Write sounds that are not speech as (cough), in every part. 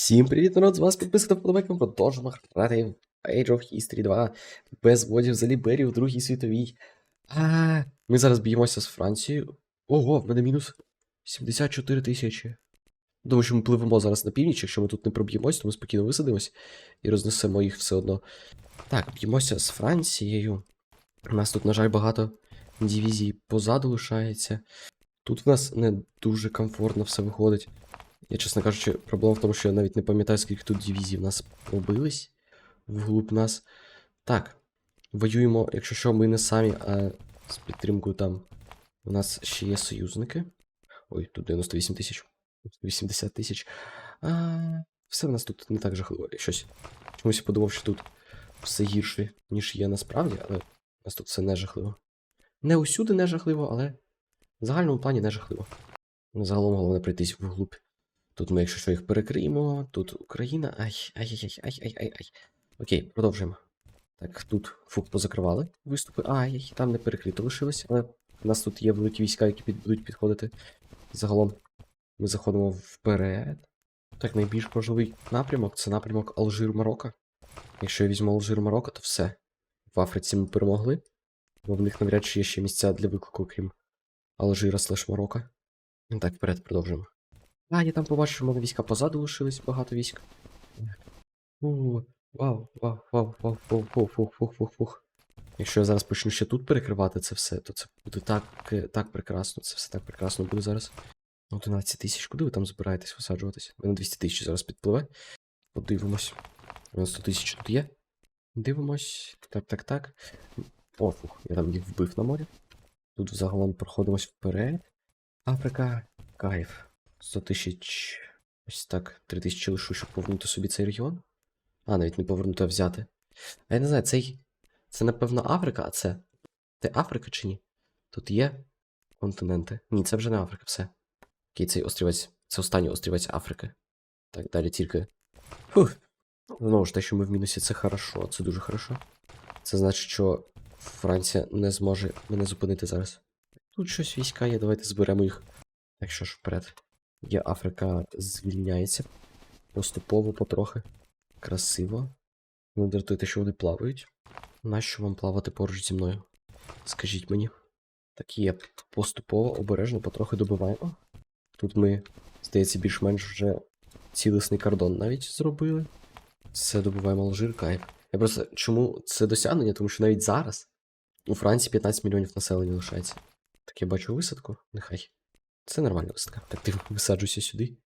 Всім привіт, народ! З вас підписка вподобайка. Продовжуємо грати в Age of History 2 без водів за Ліберію в Другій світовій. А, ми зараз б'ємося з Францією. Ого, в мене мінус 74 тисячі. Думаю, що ми пливемо зараз на північ, якщо ми тут не проб'ємось, то ми спокійно висадимось і рознесемо їх все одно. Так, б'ємося з Францією. У нас тут, на жаль, багато дивізій позаду лишається. Тут в нас не дуже комфортно все виходить. Я, чесно кажучи, проблема в тому, що я навіть не пам'ятаю, скільки тут дивізій в нас пробились вглуб нас. Так, воюємо, якщо що, ми не самі, а з підтримкою там. У нас ще є союзники. Ой, тут 98 тисяч. 80 тисяч. А, все в нас тут не так жахливо. Щось. Чомусь я подумав, що тут все гірше, ніж є насправді, але у нас тут все не жахливо. Не усюди не жахливо, але в загальному плані не жахливо. Загалом головне пройтись вглубь. Тут ми, якщо що, їх перекриємо. Тут Україна. Ай, ай-яй-яй, ай-ай-ай-ай. Окей, продовжуємо. Так, тут фук позакривали виступи. Ай, там не перекрито лишилось, але у нас тут є великі війська, які під, будуть підходити. Загалом ми заходимо вперед. Так, найбільш важливий напрямок це напрямок Алжир-Марокко. Якщо я візьму Алжир-Марокко, то все. В Африці ми перемогли. Бо в них навряд чи є ще місця для виклику, крім Алжира слеш Марокко. Так, вперед продовжуємо. А, я там побачив, що в війська позаду лишились, багато військ. Вау, вау, вау, вау, вау, фух, фух, фух, фух, фух. Якщо я зараз почну ще тут перекривати це все, то це буде так, е, так прекрасно. Це все так прекрасно буде зараз. 11 тисяч. Куди ви там збираєтесь висаджуватись? Ви на 200 тисяч зараз підпливе. Подивимось. У нас 100 тисяч тут є. Дивимось. Так, так, так. О, фух, я там їх вбив на морі. Тут взагалом проходимось вперед. Африка, кайф. 100 тисяч. Ось так. 3 тисячі лишу, щоб повернути собі цей регіон. А, навіть не повернути, а взяти. А я не знаю, цей. Це, напевно, Африка, а це. Це Африка чи ні? Тут є континенти. Ні, це вже не Африка, все. Окей, цей острівець. Це останній острівець Африки. Так, далі тільки. Фух. Знову ж те, що ми в мінусі, це хорошо, це дуже хорошо. Це значить, що Франція не зможе мене зупинити зараз. Тут щось війська є, давайте зберемо їх. Так що ж вперед. Є Африка звільняється. Поступово потрохи. Красиво. Не дратуйте, що вони плавають. Нащо вам плавати поруч зі мною? Скажіть мені. Так є, поступово, обережно, потрохи добиваємо. Тут ми, здається, більш-менш вже цілісний кордон навіть зробили. Все добуваємо Алжир, кайф. Я просто чому це досягнення? Тому що навіть зараз у Франції 15 мільйонів населення лишається. Так я бачу висадку, нехай. Це нормальна висадка. Так ти висаджуйся сюди.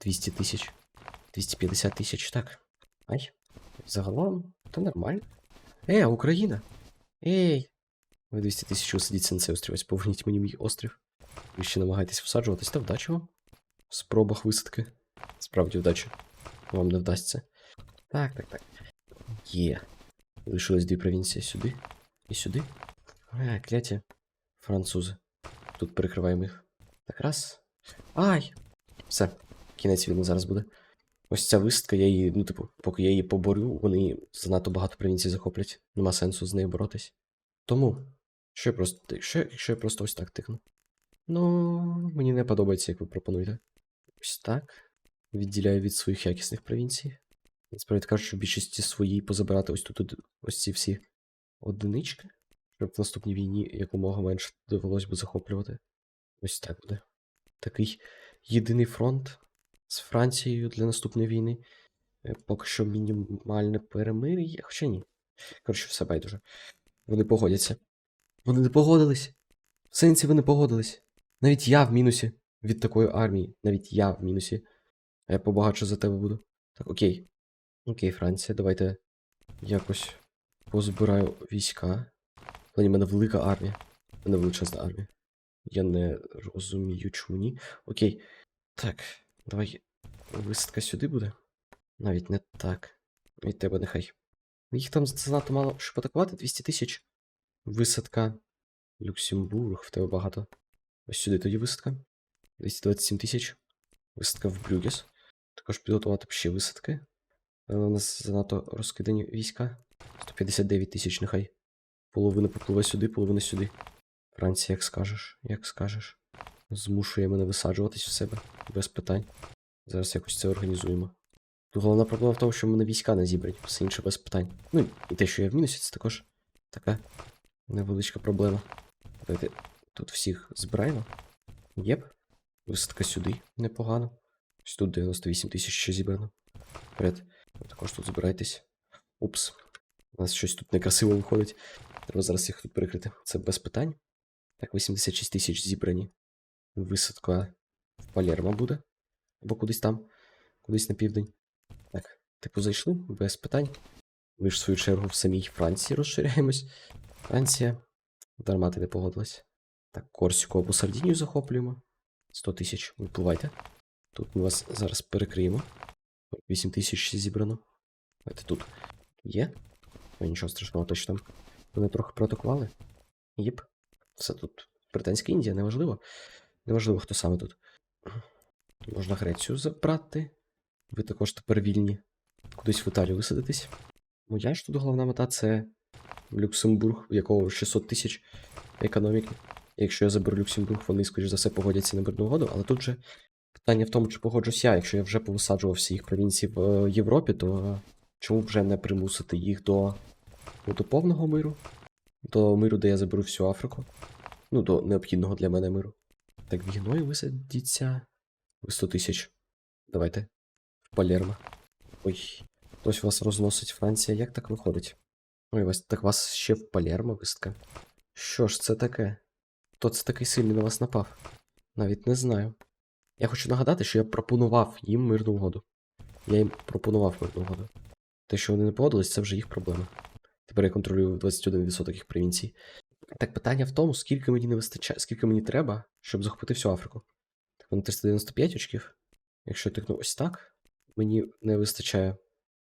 200 тисяч. 250 тисяч, так. Ай. Загалом, то нормально. Е, Україна! Ей! Ви 200 тисяч усидіться на цей острівець, поверніть мені мій острів. Ви ще намагаєтесь всаджуватись, та вдачі вам. В спробах висадки. Справді вдачі. Вам не вдасться. Так, так, так. Є. Лишилось дві провінції сюди. І сюди. Е, кляті. Французи. Тут перекриваємо їх. Так, раз. Ай! Все. Кінець війни зараз буде. Ось ця висадка, я її, ну, типу, поки я її поборю, вони занадто багато провінцій захоплять. Нема сенсу з нею боротись. Тому, що я просто. ти- Що, якщо я просто ось так тикну? Ну, мені не подобається, як ви пропонуєте. Ось так. Відділяю від своїх якісних провінцій. Насправді кажуть, що в більшості своїй позабирати ось тут ось ці всі одинички, щоб в наступній війні якомога менше довелось би захоплювати. Ось так буде. Такий єдиний фронт з Францією для наступної війни. Е, Поки що мінімальне перемир'я, хоча ні. Коротше, все байдуже. Вони погодяться. Вони не погодились. В сенсі вони погодились. Навіть я в мінусі від такої армії. Навіть я в мінусі. А я побагатше за тебе буду. Так, окей. Окей, Франція, давайте якось позбираю війська. В мене велика армія. В мене величезна армія. Я не розумію, чому ні. Окей. Так, давай. Висадка сюди буде. Навіть не так. Від тебе нехай. Їх там занадто мало, щоб атакувати 200 тисяч. Висадка. Люксембург, в тебе багато. Ось сюди тоді висадка. 227 тисяч. Висадка в Брюгес. Також підготувати ще висадки. Але у нас занадто розкидані війська. 159 тисяч, нехай. Половина попливе сюди, половина сюди. Франція, як скажеш, як скажеш. Змушує мене висаджуватись в себе без питань. Зараз якось це організуємо. Тут головна проблема в тому, що мене війська не зібрані, все інше без питань. Ну і те, що я в мінусі, це також така невеличка проблема. Давайте тут всіх збираємо. Єп. Висадка сюди непогано. Ось тут 98 тисяч ще зібрано. Вперед. Також тут збирайтесь. Упс. У нас щось тут некрасиво виходить. Треба зараз їх тут перекрити. Це без питань. Так, 86 тисяч зібрані. Висадка в Палермо буде. Або кудись там, кудись на південь. Так, типу зайшли, без питань. Ми ж в свою чергу в самій Франції розширяємось. Франція. Дарма ти не погодилась. Так, Корсику або Сардінію захоплюємо. 100 тисяч, випливайте. Тут ми вас зараз перекриємо. 8 тисяч зібрано. Давайте тут є. Нічого страшного, точно. Вони трохи протокували. Єп. Все тут. Британська Індія, неважливо. Неважливо, хто саме тут. Можна Грецію забрати. Ви також тепер вільні. Кудись в Італію висадитись. Моя ж тут головна мета це Люксембург, у якого 600 тисяч економіки. Якщо я заберу Люксембург, вони, скоріш за все, погодяться на мирну угоду, але тут же питання в тому, чи погоджусь я. Якщо я вже повисаджував всі їх провінції в е, Європі, то чому вже не примусити їх до, ну, до повного миру? До миру, де я заберу всю Африку. Ну, до необхідного для мене миру. Так, вігною висадіться. Ви 100 тисяч. Давайте. Палермо. Ой, хтось вас розносить Франція. Як так виходить? Ой, вас так вас ще в Палермо вистка. Що ж це таке? Хто це такий сильний на вас напав? Навіть не знаю. Я хочу нагадати, що я пропонував їм мирну угоду. Я їм пропонував мирну угоду. Те, що вони не погодились, це вже їх проблема. Тепер я контролюю 21% їх провінцій. Так питання в тому, скільки мені не вистачає, скільки мені треба, щоб захопити всю Африку. Так, вони 395 очків. Якщо я тикну ось так, мені не вистачає.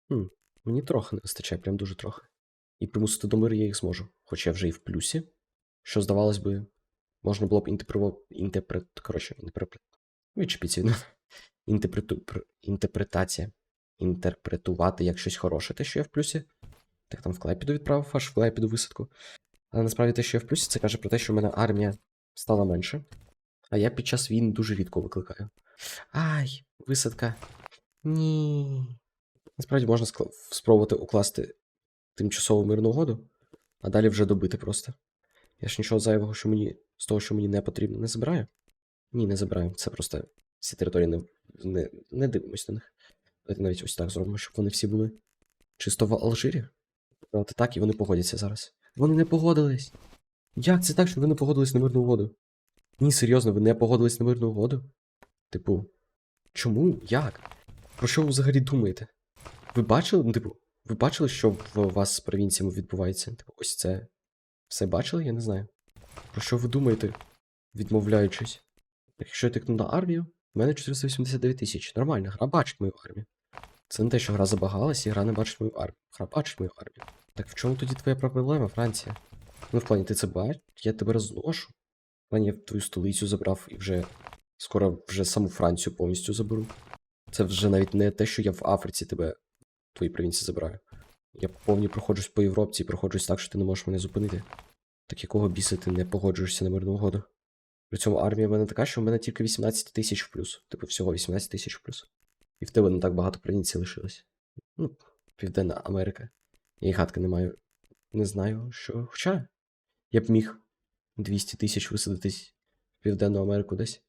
Хм, мені трохи не вистачає, прям дуже трохи. І примусити до миру я їх зможу. Хоча я вже і в плюсі. Що, здавалось би, можна було б інтерпрево... інтерпрет... Коротше, інтерпрет... Відчепіться від мене. Інтерпрету... Інтерпретація. Інтерпретувати як щось хороше, те, що я в плюсі. Так там в Клайпіду відправив аж в Клайпіду висадку. Але насправді те, що я в плюсі, це каже про те, що в мене армія стала менше. А я під час війни дуже рідко викликаю. Ай, висадка. Ні. Насправді можна спробувати укласти тимчасову мирну угоду, а далі вже добити просто. Я ж нічого зайвого, що мені з того, що мені не потрібно, не забираю? Ні, не забираю. Це просто ці території не, не, не дивимось на них. Давайте навіть ось так зробимо, щоб вони всі були чисто в Алжирі. Давайте так, і вони погодяться зараз. Вони не погодились. Як це так, що ви не погодились на мирну угоду? Ні, серйозно, ви не погодились на мирну угоду? Типу, чому? Як? Про що ви взагалі думаєте? Ви бачили, ну, типу, ви бачили, що в вас з провінціями відбувається? Типу, ось це. Все бачили? Я не знаю. Про що ви думаєте, відмовляючись? Якщо я тикну на армію, в мене 489 тисяч. Нормально, гра бачить мою армію. Це не те, що гра забагалась, і гра не бачить мою армію. Гра бачить мою армію. Так в чому тоді твоя проблема, Франція? Ну, в плані, ти це бачиш, я тебе розношу. В плані, я твою столицю забрав і вже скоро вже саму Францію повністю заберу. Це вже навіть не те, що я в Африці тебе твої провінції забираю. Я повні проходжусь по Європці і проходжусь так, що ти не можеш мене зупинити. Так якого біса ти не погоджуєшся на мирну угоду? При цьому армія в мене така, що в мене тільки 18 тисяч в плюс. Типу, всього 18 тисяч в плюс. І в тебе не так багато провінцій лишилось. Ну, Південна Америка. Я і гадки не маю. Не знаю, що. Хоча я б міг 200 тисяч висадитись в Південну Америку десь.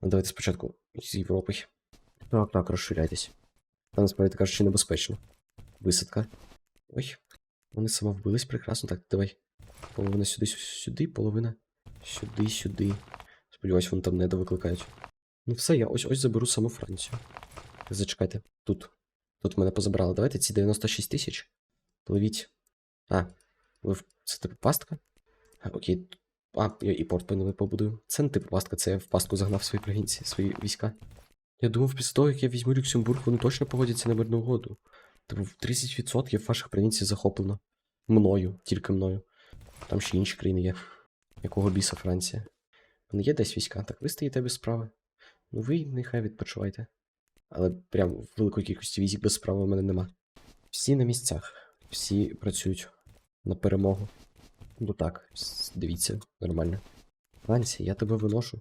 Ну, давайте спочатку з Європи. Так, так, розширяйтесь. Та насправді кажучи, небезпечно. Висадка. Ой, вони самовбились прекрасно. Так, давай. Половина сюди, сюди, половина сюди, сюди. Сподіваюсь, вони там не довикликають. Ну все, я ось ось заберу саму Францію. Зачекайте, тут. Тут мене позабрали. Давайте ці 96 тисяч. Пливіть. А, ви це типу пастка? А, окей. А, я і порт по побудую. Це не типу пастка, це я в пастку загнав свої провінції, свої війська. Я думав, після того, як я візьму Люксембург, вони точно погодяться на мирну угоду. Типу, 30% ваших провінцій захоплено. Мною, тільки мною. Там ще інші країни є. Якого біса Франція? Не є десь війська, так ви стоїте без справи. Ну ви нехай відпочивайте. Але прям великої кількості військ без справи у мене нема. Всі на місцях, всі працюють на перемогу. Ну так, дивіться, нормально. Франція, я тебе виношу.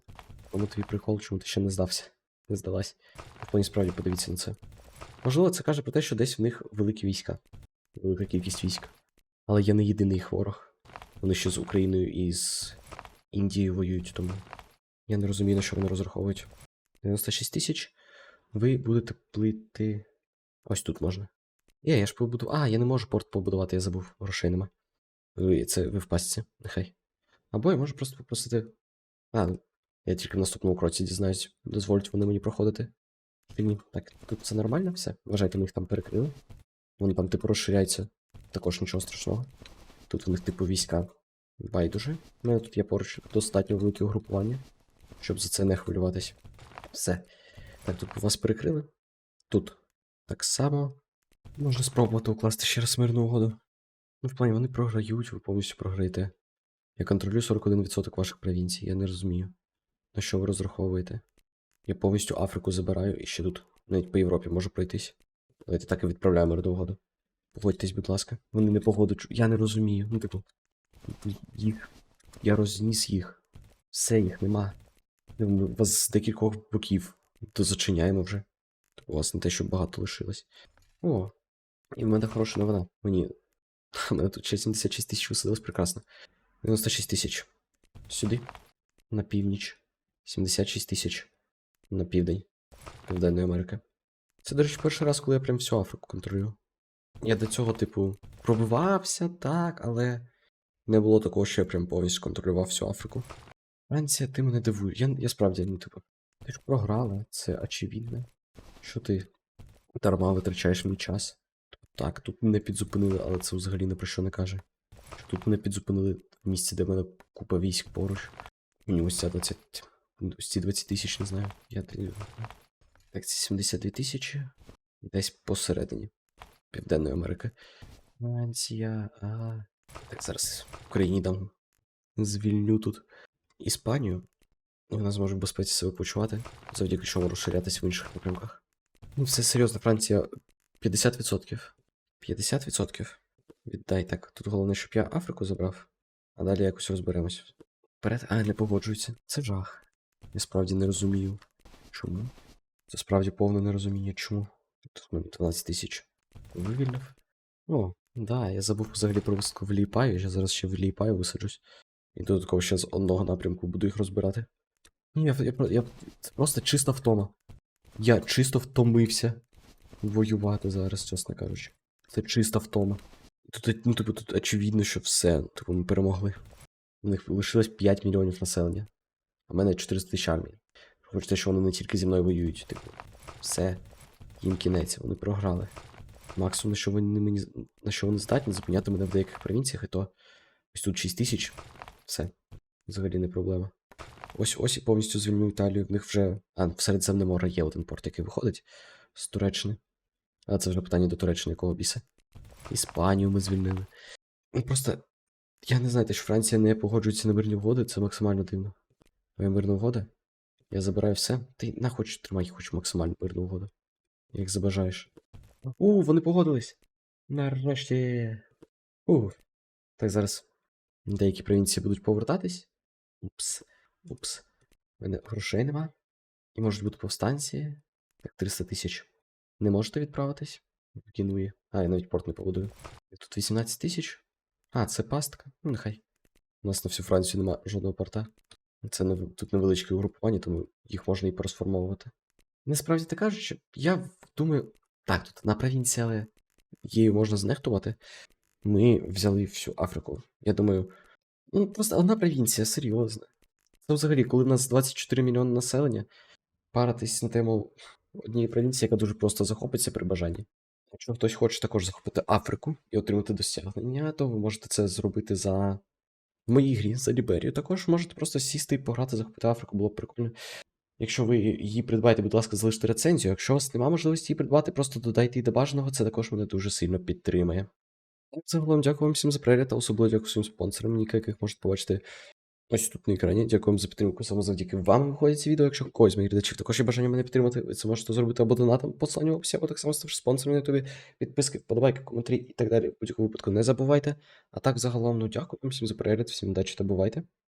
Тому твій прикол, чому ти ще не здався? Не здалась. В плані справді подивіться на це. Можливо, це каже про те, що десь в них великі війська, велика кількість військ. Але я не єдиний їх ворог. Вони ще з Україною і з Індією воюють, тому я не розумію, на що вони розраховують. 96 тисяч. Ви будете плити. Ось тут можна. Є, я ж побуду. А, я не можу порт побудувати, я забув, грошей нема. Ви, це ви в пастці, нехай. Або я можу просто попросити. А, я тільки в наступному кроці дізнаюсь, дозволять вони мені проходити. Ні? Так, тут це нормально все? Вважайте, ми їх там перекрили. Вони там, типу, розширяються. Також нічого страшного. Тут в них, типу, війська. Байдуже. У мене тут є поруч достатньо велике угрупування, щоб за це не хвилюватись. Все. Так, тут вас перекрили. Тут так само. Можна спробувати укласти ще раз мирну угоду. Ну, в плані, вони програють, ви повністю програєте. Я контролюю 41% ваших провінцій, я не розумію. На що ви розраховуєте? Я повністю Африку забираю і ще тут навіть по Європі можу пройтись. Давайте так і відправляємо мирну угоду. Погодьтесь, будь ласка. Вони не погоду. чу- Я не розумію. Ну, типу, їх. Я розніс їх. Все, їх нема. Ну, Вас з декількох боків. То зачиняємо вже. Тобто у вас не те, що багато лишилось. О, і (laughs) в мене хороша новина. Мені. Мене тут ще 76 тисяч висадилось прекрасно. 96 тисяч. Сюди. На північ. 76 тисяч. На південь. Південної Америки. Це, до речі, перший раз, коли я прям всю Африку контролюю. Я до цього, типу, пробивався, так, але не було такого, що я прям повністю контролював всю Африку. Франція, ти мене дивуєш. Я, я справді, ну, типу, ти ж програла, це очевидно. Що ти дарма витрачаєш мій час? Так, тут мене підзупинили, але це взагалі ні про що не каже. Тут мене підзупинили в місці, де в мене купа військ поруч. Мені ось ця 20. Ось ці 20 тисяч, не знаю. Я... Так, це 72 тисячі. Десь посередині. Південної Америки. Франція. А... Так, зараз в Україні дам. Звільню тут Іспанію. І вона зможе в безпеці себе почувати, завдяки чому розширятися в інших напрямках. Ну, все серйозно, Франція 50%. 50%. Віддай так. Тут головне, щоб я Африку забрав, а далі якось розберемось. Вперед, а, не погоджується. Це жах. Я справді не розумію. Чому? Це справді повне нерозуміння. Чому? Тут в мене 12 тисяч. Вивільнив. О, да, я забув взагалі про висадку в Ліпаю, я зараз ще в Ліпаю висаджусь. І додатково ще з одного напрямку буду їх розбирати. Ні, я, я, я, це просто чиста втома. Я чисто втомився воювати зараз, чесно кажучи. Це чиста втома. Тут, ну, типу, тут очевидно, що все, типу, ми перемогли. У них лишилось 5 мільйонів населення. А в мене 400 тисяч армії. Хоч те, що вони не тільки зі мною воюють, типу, все, їм кінець, вони програли. Максимум, на що вони мені на що вони здатні, зупиняти мене в деяких провінціях, і то ось тут 6 тисяч. Все. Взагалі не проблема. Ось ось і повністю звільню Італію. В них вже. А, в Середземне море є один порт, який виходить з Туреччини. А це вже питання до Туреччини, якого біса. Іспанію ми звільнили. Ну просто. Я не знаю, те, що Франція не погоджується на мирні угоди, це максимально дивно. Твоя мирна угода? Я забираю все. Ти на хоч тримай хоч максимально мирну угоду. Як забажаєш. У, вони погодились. Нарешті. У. Так, зараз деякі провінції будуть повертатись. Упс. Упс. У мене грошей нема. І можуть бути повстанці. Так, 300 тисяч. Не можете відправитись? Генуї. А, я навіть порт не побудую. Тут 18 тисяч. А, це пастка. Ну, нехай. У нас на всю Францію нема жодного порта. Це тут невеличке угрупування, тому їх можна і порозформовувати. Насправді так кажучи, я думаю. Так, тут на провінції, але її можна знехтувати. Ми взяли всю Африку. Я думаю, ну просто одна провінція, серйозно. Це взагалі, коли в нас 24 мільйони населення, паритись на тему однієї провінції, яка дуже просто захопиться при бажанні. Якщо хтось хоче також захопити Африку і отримати досягнення, то ви можете це зробити за в моїй грі за Ліберію. Також можете просто сісти і пограти, захопити Африку, було б прикольно. Якщо ви її придбаєте, будь ласка, залиште рецензію. Якщо у вас немає можливості її придбати, просто додайте її до бажаного, це також мене дуже сильно підтримає. Загалом дякую вам всім за перегляд, та особливо дякую своїм спонсорам, яких можете побачити ось тут на екрані. Дякуємо за підтримку. Саме завдяки вам виходять ці відео. Якщо когось моїх глядачів також є бажання мене підтримати, ви це можете зробити або донатом, посланню в описі, або так само ставши спонсором на ютубі, підписки, вподобайки, коментарі і так далі. В будь-якому випадку не забувайте. А так, загалом, ну дякую всім за перегляд, всім удачі та бувайте.